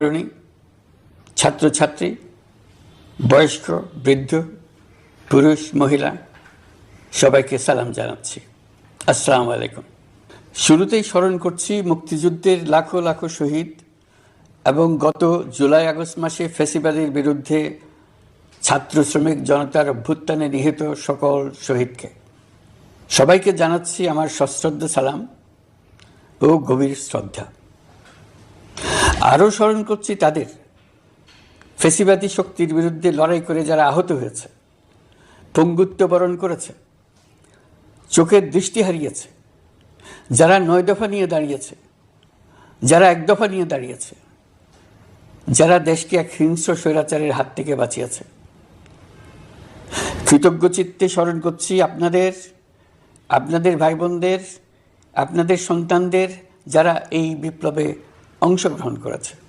তরুণী ছাত্রছাত্রী, বয়স্ক, বৃদ্ধ, পুরুষ, মহিলা, সবাইকে সালাম জানাচ্ছি। আসসালামু আলাইকুম। শুরুতেই স্মরণ করছি মুক্তিযুদ্ধের লাখো লাখো শহীদ এবং গত জুলাই আগস্ট মাসে ফেসিবাদের বিরুদ্ধে ছাত্র শ্রমিক জনতার অভ্যুত্থানে নিহত সকল শহীদকে। সবাইকে জানাচ্ছি আমার সশ্রদ্ধ সালাম ও গভীর শ্রদ্ধা। আরও স্মরণ করছি তাদের ফেসিবাদী শক্তির বিরুদ্ধে লড়াই করে যারা আহত হয়েছে, পঙ্গুত্ব বরণ করেছে, চোখের দৃষ্টি হারিয়েছে, যারা নয় দফা নিয়ে দাঁড়িয়েছে, যারা এক দফা নিয়ে দাঁড়িয়েছে, যারা দেশকে এক হিংস্র স্বৈরাচারের হাত থেকে বাঁচিয়েছে। কৃতজ্ঞ চিত্তে স্মরণ করছি আপনাদের আপনাদের ভাই বোনদের আপনাদের সন্তানদের যারা এই বিপ্লবে অংশগ্রহণ করেছে।